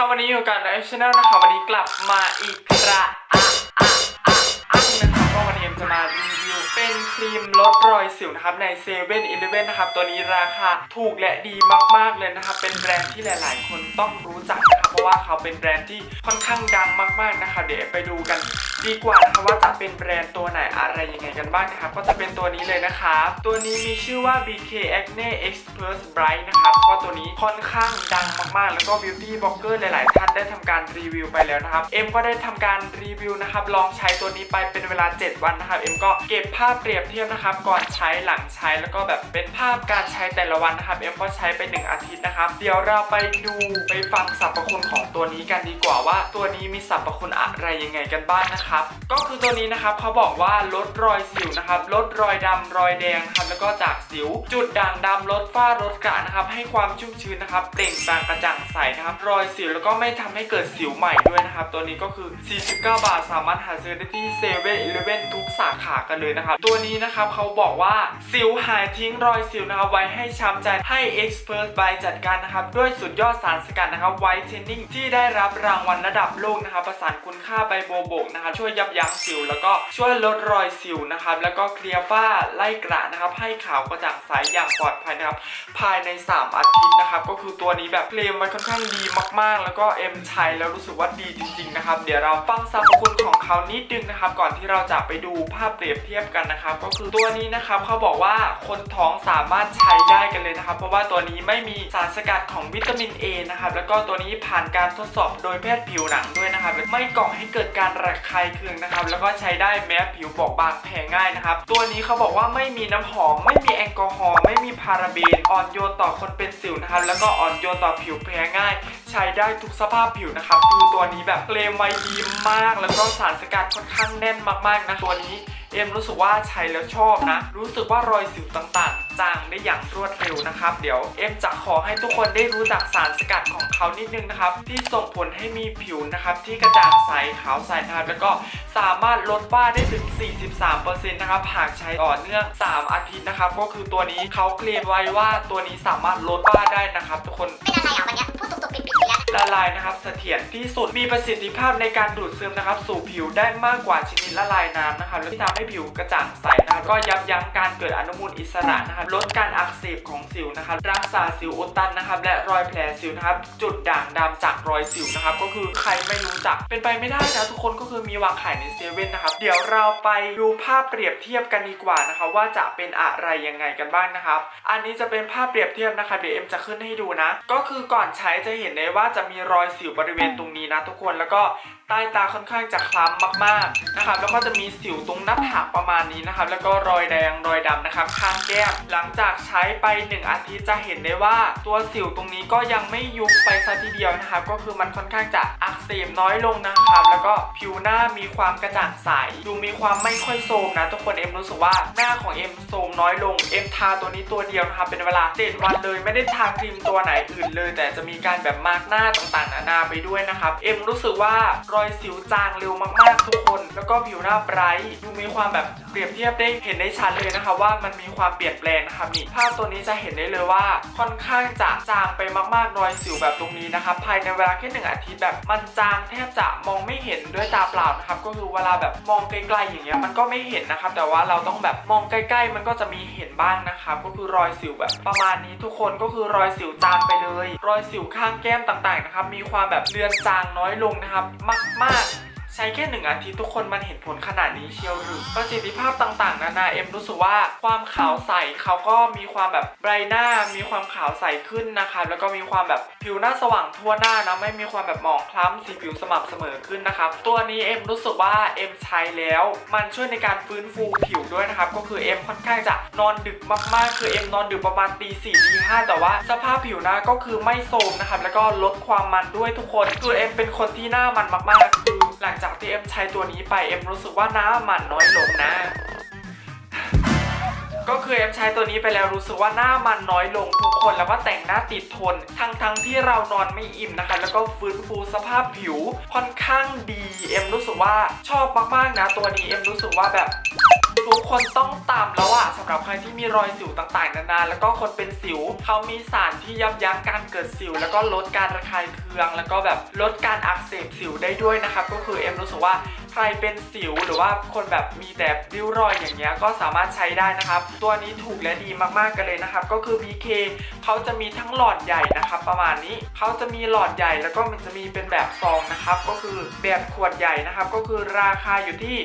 นะคะวันนี้อยู่กับไอชแนลนะคะวันนี้กลับมาอีกคระอะอะอะอังนะครับก็วันนี้เอ็มจะมารีวิวเป็นครีมลดรอยสิวนะครับในเซเว่นอีเลฟเว่นนะครับตัวนี้ราคาถูกและดีมากๆเลยนะครับเป็นแบรนด์ที่หลาย ๆ คนต้องรู้จักนะ ราะว่าเขาเป็นแบรนด์ที่ค่อนข้างดังมากๆนะครับเดี๋ยวไปดูกันดีกว่านะครับว่าจะเป็นแบรนด์ตัวไหนอะไรยังไงกันบ้างนะครับก็จะเป็นตัวนี้เลยนะครับตัวนี้มีชื่อว่า BK Acne Expert Bright นะครับก็ตัวนี้ค่อนข้างดังมากๆ แล้วก็ Beauty Blogger หลาย ๆ ท่านได้ทำการรีวิวไปแล้วนะครับเอ็มก็ได้ทำการรีวิวนะครับลองใช้ตัวนี้ไปเป็นเวลา 7 วันนะครับเอ็มก็เก็บภาพเปรียบเทียบนะครับก่อนใช้หลังใช้แล้วก็แบบเป็นภาพการใช้แต่ละวันนะครับเอ็มก็ใช้ไป 1 อาทิตย์นะครับเดี๋ยวเราไปดูไปฟังสรรพคุณของตัวนี้กันดีกว่าว่า ตัวนี้มีสรรพคุณอะไรยังไงกันบ้างนะครับ ก็คือตัวนี้นะครับเขาบอกว่าลดรอยสิวนะครับลดรอยดำรอยแดงครับแล้วก็จากสิว จุดด่างดำลดฝ้าลดกระนะครับ ให้ความชุ่มชื้นนะครับเปล่งปลั่งกระจ่างใสนะครับ รอยสิวแล้วก็ไม่ทำให้เกิดสิวใหม่ด้วยนะครับ ตัวนี้ก็คือ 49 บาทสามารถหาซื้อได้ที่เซเว่นอีเลฟเว่นทุกสาขากันเลยนะครับ ตัวนี้นะครับเขาบอกว่าสิวหายทิ้งรอยสิวนะครับไว้ให้ช้ำใจให้ Expert by จัดการนะครับด้วยสุดยอดสารสกัดนะครับไวท์เทนนิ่งที่ได้รับรางวัลระดับโลกนะครับประสานคุณค่าใบโบโบกนะครับช่วยยับยั้งสิว แล้วก็ช่วยลดรอยสิวนะครับแล้วก็เคลียร์ฝ้าไล่กระนะครับให้ขาวกระจ่างใสอย่างปลอดภัยนะครับภายใน 3 อาทิตย์นะครับก็คือตัวนี้แบบเคลมไว้ค่อนข้างดีมากๆ แล้วก็เอ็มใช้แล้วรู้สึกว่าดีจริงๆนะครับเดี๋ยวเราฟังสรรพคุณของเขานิดนึงนะครับก่อนที่เราจะไปดูภาพเปรียบเทียบกันนะครับก็คือตัวนี้นะครับเขาบอกว่าคนท้องสามารถใช้ได้กันเลยนะครับ เพราะว่าตัวนี้ไม่มีสารสกัดของวิตามิน A นะครับแล้วก็ตัวนี้ผ่านการทดสอบโดยแพทย์ผิวหนังด้วยนะครับไม่ก่อให้เกิดการระคายเคืองนะครับ แล้วก็ใช้ได้แม้ผิวบอบบางแพ้ง่ายนะครับ ตัวนี้เขาบอกว่าไม่มีน้ำหอม ไม่มีแอลกอฮอล์ไม่มีพาราเบนอ่อนโยนต่อคนเป็นสิวนะครับ แล้วก็อ่อนโยนต่อผิวแพ้ง่าย ใช้ได้ทุกสภาพผิวนะครับคือตัวนี้แบบเคลมไว้ดีมาก แล้วก็สารสกัดค่อนข้างแน่นมากๆนะตัวนี้ เอ็มรู้สึกว่าใช้แล้วชอบนะ รู้สึกว่ารอยสิวต่างๆ จางได้อย่างรวดเร็วนะครับ เดี๋ยวเอ็มจะขอให้ทุกคนได้รู้จักสารสกัดของเขานิดนึงนะครับ ที่ส่งผลให้มีผิวนะครับ ที่กระจ่างใสขาวใสนะครับแล้วก็สามารถลดฝ้าได้ถึง 43%นะครับหากใช้ต่อเนื่อง 3 อาทิตย์นะครับ ก็คือตัวนี้เขาเคลมไว้ว่าตัวนี้สามารถลดฝ้าได้นะครับ ทุกคนเป็นอะไรอะวันเนี้ ละลายนะครับเสถียรที่สุดมีประสิทธิภาพในการดูดซึมนะครับ สู่ผิวได้มากกว่าชนิดละลายน้ำนะครับและที่ทำให้ผิวกระจ่างใสนะครับก็ยับยั้งการเกิดอนุมูลอิสระนะครับลดการอักเสบของสิวนะครับรักษาสิวอุดตันนะครับ และรอยแผลสิวนะครับ จุดด่างดำจากรอยสิวนะครับ ก็คือใครไม่รู้จักเป็นไปไม่ได้นะทุกคนก็คือมีวางขายในเซเว่นนะครับ เดี๋ยวเราไปดูภาพเปรียบเทียบกันดีกว่านะครับว่าจะเป็นอะไรยังไงกันบ้างนะครับ อันนี้จะเป็นภาพเปรียบเทียบนะครับเดี๋ยวเอ็มจะขึ้นให้ดูนะ ก็คือก่อนใช้จะเห็นได้ว่าจะจะมีรอยสิวบริเวณตรงนี้นะทุกคนแล้วก็ ใต้ตาค่อนข้างจะคล้ำมากๆนะครับแล้วก็จะมีสิวตรงหน้าผากประมาณนี้นะครับแล้วก็รอยแดงรอยดำนะครับข้างแก้มหลังจากใช้ไป 1 อาทิตย์จะเห็นได้ว่าตัวสิวตรงนี้ก็ยังไม่ยุบไปซะทีเดียวนะครับก็คือมันค่อนข้างจะอักเสบน้อยลงนะครับแล้วก็ผิวหน้ามีความกระจ่างใสดูมีความไม่ค่อยโทรมนะทุกคนเอ็มรู้สึกว่าหน้าของเอ็มโทรมน้อยลงเอ็มทาตัวนี้ตัวเดียวนะครับเป็นเวลา7วันเลยไม่ได้ทาครีมตัวไหนอื่นเลย แต่จะมีการแบบมาร์กหน้าต่างๆนานาไปด้วยนะครับเอ็มรู้สึกว่ารอยอยสิวจางเร็วมากๆทุกคน แล้วก็ผิวหน้าไบรท์ดูมีความแบบเปรียบเทียบได้เห็นได้ชัดเลยนะคะ ว่ามันมีความเปลี่ยนแปลงนะครับนี่ภาพตัวนี้จะเห็นได้เลยว่าค่อนข้างจะจางไปมากๆรอยสิวแบบตรงนี้นะครับภายในเวลาแค่หนึ่งอาทิตย์แบบมันจางแทบจะมองไม่เห็นด้วยตาเปล่านะครับก็คือเวลาแบบมองไกลๆอย่างเงี้ยมันก็ไม่เห็นนะครับแต่ว่าเราต้องแบบมองใกล้ๆ มันก็จะมีเห็นบ้างนะครับก็คือรอยสิวแบบประมาณนี้ทุกคนก็คือรอยสิวจางไปเลย รอยสิวข้างแก้มต่างๆนะครับมีความแบบเลือนจางน้อยลงนะครับมากๆ ใช้แค่หนึ่งอาทิตย์ทุกคนมันเห็นผลขนาดนี้เชียวหรือประสิทธิภาพต่างๆนานาเอ็มรู้สึกว่าความขาวใสเขาก็มีความแบบไบรหน้า มีความขาวใสขึ้นนะคะแล้วก็มีความแบบผิวหน้าสว่างทั่วหน้านะไม่มีความแบบหมองคล้ำสีผิวสม่ำเสมอขึ้นนะครับตัวนี้เอ็มรู้สึกว่าเอ็มใช้แล้ว มันช่วยในการฟื้นฟูผิวด้วยนะครับก็คือเอ็มค่อนข้างจะนอนดึกมากๆ คือเอ็มนอนดึกประมาณตีสี่ตีห้าแต่ว่าสภาพผิวหน้าก็คือไม่โทรมนะครับแล้วก็ลดความมันด้วยทุกคนคือเอ็มเป็นคนที่หน้ามันมากๆ หลังจากที่เอ็มใช้ตัวนี้ไปเอ็มรู้สึกว่าหน้ามันน้อยลงนะ ก็คือเอ็มใช้ตัวนี้ไปแล้วรู้สึกว่าหน้ามันน้อยลงทุกคนแล้วก็แต่งหน้าติดทน ทั้งทั้งที่เรานอนไม่อิ่มนะคะ แล้วก็ฟื้นฟูสภาพผิวค่อนข้างดีเอ็มรู้สึกว่าชอบมากๆนะตัวนี้เอ็มรู้สึกว่าแบบทุกคนต้องตาม หรับหรับใครที่มีรอยสิวต่างๆนานาแล้วก็คนเป็นสิวเขามีสารที่ยับยั้งการเกิดสิว แล้วก็ลดการระคายเคือง แล้วก็แบบลดการอักเสบสิวได้ด้วยนะครับก็คือเอ็มรู้สึกว่า ใครเป็นสิวหรือว่าคนแบบมีแต่ริ้วรอยอย่างเงี้ยก็สามารถใช้ได้นะครับ ตัวนี้ถูกและดีมากๆกันเลยนะครับ ก็คือ BK เขาจะมีทั้งหลอดใหญ่นะครับ ประมาณนี้เขาจะมีหลอดใหญ่แล้วก็มันจะมีเป็นแบบซองนะครับ ก็คือแบบขวดใหญ่นะครับ ก็คือราคาอยู่ที่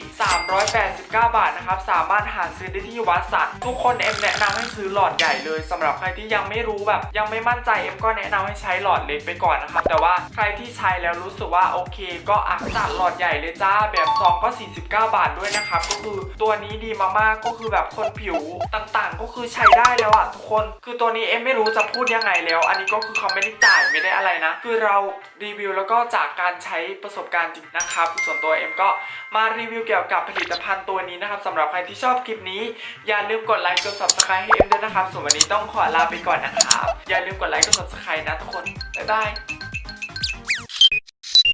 389 บาทนะครับ สามารถหาซื้อได้ที่วัดสันทุกคนเอ็มแนะนำให้ซื้อหลอดใหญ่เลยสำหรับใครที่ยังไม่รู้แบบ ยังไม่มั่นใจเอ็มก็แนะนำให้ใช้หลอดเล็กไปก่อนนะครับ แต่ว่าใครที่ใช้แล้วรู้สึกว่าโอเค ก็อักจัดหลอดใหญ่เลยจ้าแบบซองก็ 49 บาทด้วยนะครับ ก็คือตัวนี้ดีมากๆ ก็คือแบบคนผิวต่างๆ ก็คือใช้ได้แล้วอะทุกคน คือตัวนี้เอ็มไม่รู้จะพูดยังไงแล้ว อันนี้ก็คือเขาไม่ได้จ่ายไม่ได้อะไรนะ คือเรารีวิวแล้วก็จากการใช้ประสบการณ์จริงนะครับ ส่วนตัวเอ็มก็มารีวิวเกี่ยวกับผลิตภัณฑ์ตัวนี้นะครับสำหรับใครที่ชอบคลิปนี้ อย่าลืมกดไลค์กด subscribe ให้เอ็มด้วยนะครับ ส่วนวันนี้ต้องขอลาไปก่อนนะครับ อย่าลืมกดไลค์กด subscribe นะทุกคน บ๊ายบาย